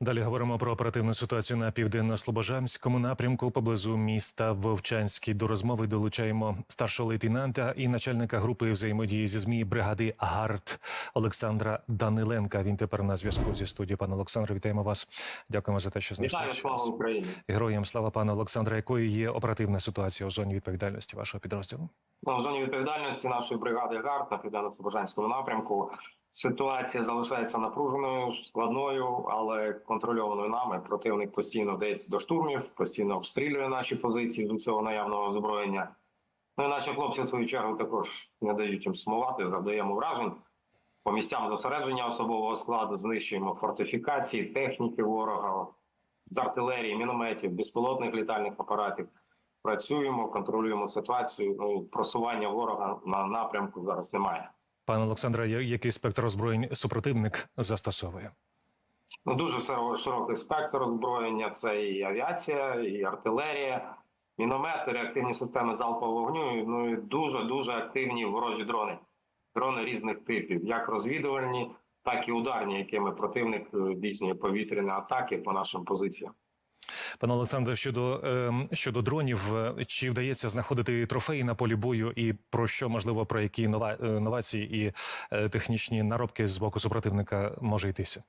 Далі говоримо про оперативну ситуацію на південно-слобожанському напрямку поблизу міста Вовчанський. До розмови долучаємо старшого лейтенанта і начальника групи взаємодії зі змі бригади ГАРД Олександра Даниленка. Він тепер на зв'язку зі студією. Пане Олександре, вітаємо вас. Дякуємо за те, що знайшли Вітаю, слава. Україні. Героям слава пане Олександре. Якою є оперативна ситуація у зоні відповідальності вашого підрозділу? Ну, в зоні відповідальності нашої бригади ГАРД на південно-слобожанському напрямку ситуація залишається напруженою, складною, але контрольованою нами. Противник постійно вдається до штурмів, постійно обстрілює наші позиції з усього наявного озброєння. Ну і наші хлопці, в свою чергу, також не дають їм сумувати, завдаємо вражень. По місцям зосередження особового складу знищуємо фортифікації, техніки ворога з артилерії, мінометів, безпілотних літальних апаратів. Працюємо, контролюємо ситуацію. Ну просування ворога на напрямку зараз немає. Пане Олександре, який спектр озброєнь супротивник застосовує? Ну дуже широкий спектр озброєння. Це і авіація, і артилерія, міномети, реактивні системи залпового вогню. Ну і дуже дуже активні ворожі дрони. Дрони різних типів, як розвідувальні, так і ударні, якими противник е, здійснює повітряні атаки по нашим позиціям. Пане Олександре, щодо ем, щодо дронів, е, чи вдається знаходити трофеї на полі бою, і про що можливо про які нова, е, новації і е, технічні наробки з боку супротивника може йтися?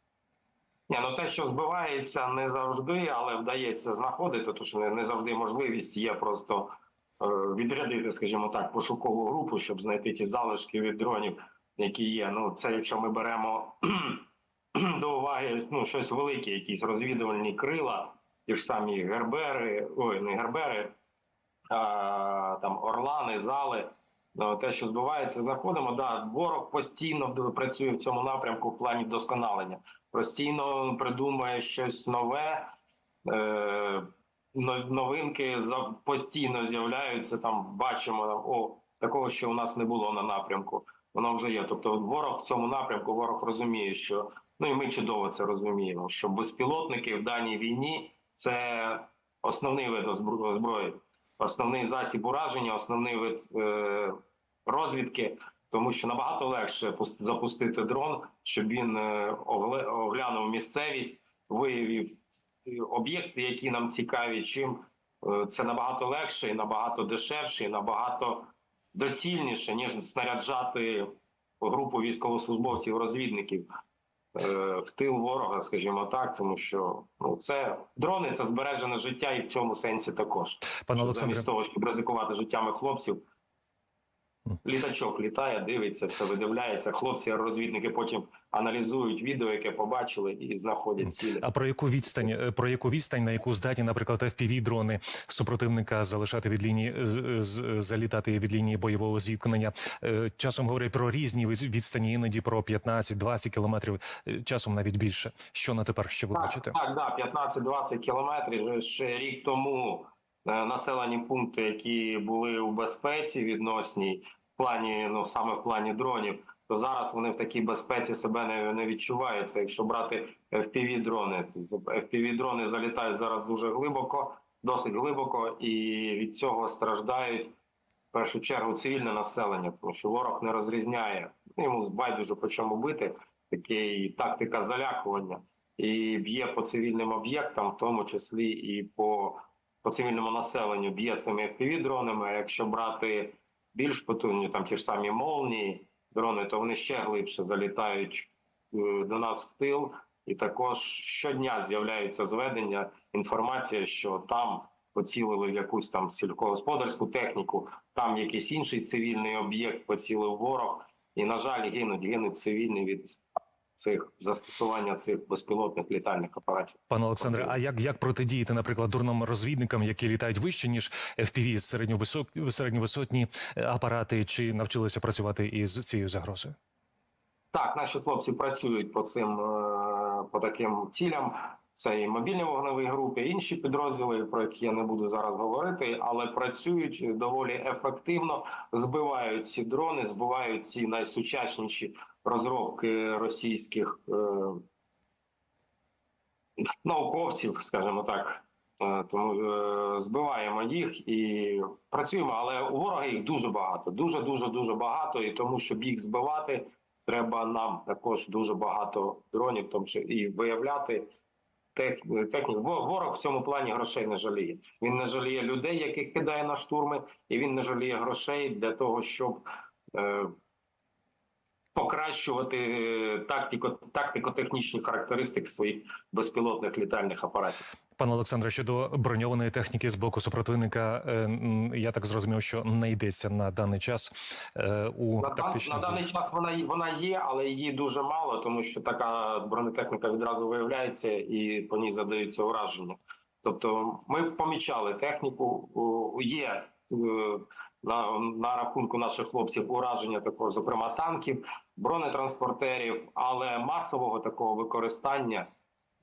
Ні, ну те, що збивається, не завжди, але вдається знаходити, тому що не, завжди можливість є просто відрядити, скажімо так, пошукову групу, щоб знайти ті залишки від дронів, які є. Ну, це якщо ми беремо до уваги ну, щось велике, якісь розвідувальні крила, ті ж самі гербери, ой, не гербери, а там орлани, зали. Ну, те, що збивається, знаходимо. Да, ворог постійно працює в цьому напрямку в плані вдосконалення постійно придумує щось нове. Е, новинки постійно з'являються. Там бачимо о такого, що у нас не було на напрямку. Воно вже є. Тобто, ворог в цьому напрямку ворог розуміє, що ну і ми чудово це розуміємо. Що безпілотники в даній війні це основний вид зброї, основний засіб ураження, основний вид е, розвідки. Тому що набагато легше пус- запустити дрон, щоб він е, оглянув місцевість, виявив е, об'єкти, які нам цікаві. Чим е, це набагато легше, і набагато дешевше, і набагато доцільніше, ніж снаряджати групу військовослужбовців, розвідників е, в тил ворога, скажімо так, тому що ну це дрони, це збережене життя, і в цьому сенсі також. Пане Олександре, замість того, щоб ризикувати життями хлопців. Літачок літає, дивиться, все видивляється. Хлопці, розвідники потім аналізують відео, яке побачили, і знаходять цілі. а про яку відстань, е, про яку відстань, на яку здатні, наприклад, fpv дрони супротивника залишати від лінії з- залітати від лінії бойового зіткнення? Е, Часом говорять про різні від- відстані, іноді про 15-20 кілометрів, е, часом навіть більше. Що на тепер що ви бачите? Так, так, да, 15-20 кілометрів. Ще рік тому населені пункти, які були у безпеці відносній в плані, ну саме в плані дронів, то зараз вони в такій безпеці себе не, не відчуваються. Якщо брати fpv дрони, fpv дрони залітають зараз дуже глибоко, досить глибоко, і від цього страждають. В першу чергу цивільне населення, тому що ворог не розрізняє ну, йому байдуже по чому бити. Такий тактика залякування і б'є по цивільним об'єктам, в тому числі і по, по цивільному населенню б'є цими дронами. А якщо брати більш потужні, там ті ж самі молнії дрони, то вони ще глибше залітають е, до нас в тил. І також щодня з'являються зведення, інформація, що там поцілили в якусь там сільськогосподарську техніку, там якийсь інший цивільний об'єкт поцілив ворог, і на жаль, гинуть, гинуть цивільні від цих застосування цих безпілотних літальних апаратів. Пане Олександре, а як, як протидіяти, наприклад, дурним розвідникам, які літають вище ніж FPV, середньовисок, середньовисотні е, апарати, чи навчилися працювати із цією загрозою? Так, наші хлопці працюють по цим е, по таким цілям. Це і мобільні вогневі групи, і інші підрозділи, про які я не буду зараз говорити, але працюють доволі ефективно, збивають ці дрони, збивають ці найсучасніші розробки російських е, науковців, скажімо так. Е, Тому е, збиваємо їх і працюємо, але у ворога їх дуже багато, дуже дуже дуже багато. І тому, щоб їх збивати, треба нам також дуже багато дронів, тому що і виявляти тех- технік. Ворог в цьому плані грошей не жаліє. Він не жаліє людей, яких кидає на штурми, і він не жаліє грошей для того, щоб покращувати е, тактико, тактико-технічні характеристики своїх безпілотних літальних апаратів. Пане Олександре, щодо броньованої техніки з боку супротивника, е, я так зрозумів, що не йдеться на даний час е, у На, тактичній на даний час вона вона є, але її дуже мало, тому що така бронетехніка відразу виявляється і по ній задаються ураження. Тобто, ми помічали техніку. Є на, на рахунку наших хлопців ураження також, зокрема танків, бронетранспортерів, але масового такого використання.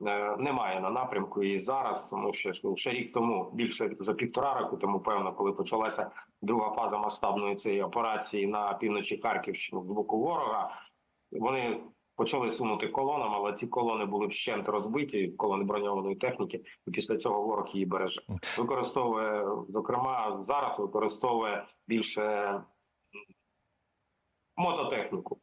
е, Немає на напрямку і зараз, тому що ну, ще рік тому, більше за півтора року тому, певно, коли почалася друга фаза масштабної цієї операції на півночі Харківщини з боку ворога. Вони почали сунути колонами, але ці колони були вщент розбиті, колони броньованої техніки, і після цього ворог її береже. Використовує, зокрема, зараз використовує більше мототехніку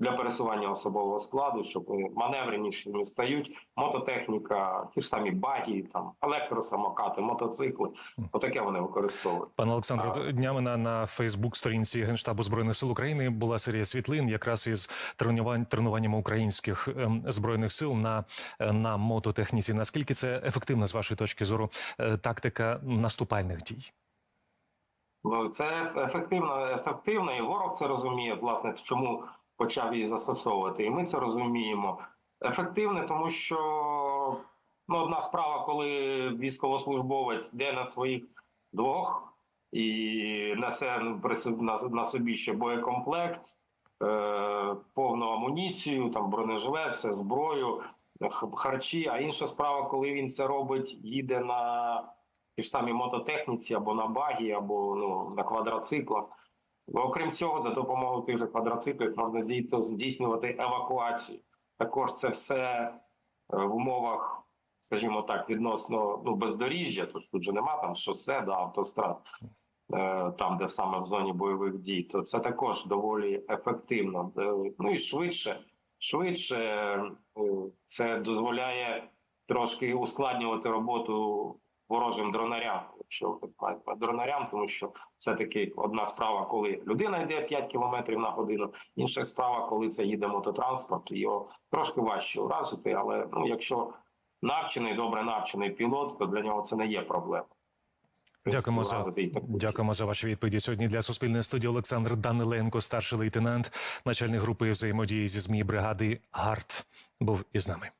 для пересування особового складу, щоб маневренішими стають. Мототехніка, ті ж самі багі, там електросамокати, мотоцикли. Отаке вони використовують. Пане Олександре, днями на, на Фейсбук-сторінці Генштабу збройних сил України була серія світлин, якраз із тренувань тренуваннями українських ем, збройних сил на, е, на мототехніці. Наскільки це ефективна з вашої точки зору е, тактика наступальних дій? Ну, це ефективно, ефективно, і ворог це розуміє, власне, чому почав її застосовувати. І ми це розуміємо. Ефективне, тому що ну, одна справа, коли військовослужбовець йде на своїх двох і несе на собі ще боєкомплект, е, повну амуніцію, там бронежилет, все зброю, харчі. А інша справа, коли він це робить, їде на ті ж самі мототехніці або на багі, або ну, на квадроциклах. Окрім цього, за допомогою тих же квадроциклів можна здійсню- здійснювати евакуацію. Також це все е, в умовах, скажімо так, відносно ну, бездоріжжя, тож тут же нема там шосе, да, автострад, е, там, де саме в зоні бойових дій, то це також доволі ефективно. Е, Ну і швидше, швидше це дозволяє трошки ускладнювати роботу ворожим дронарям, якщо дронарям, тому що все-таки одна справа, коли людина йде 5 кілометрів на годину, інша справа, коли це їде мототранспорт, його трошки важче уразити. Але ну, якщо навчений, добре навчений пілот, то для нього це не є проблема. Дякуємо за дякуємо за ваші відповіді. Сьогодні для суспільної студії Олександр Даниленко, старший лейтенант, начальник групи взаємодії зі змі бригади ГАРД, був із нами.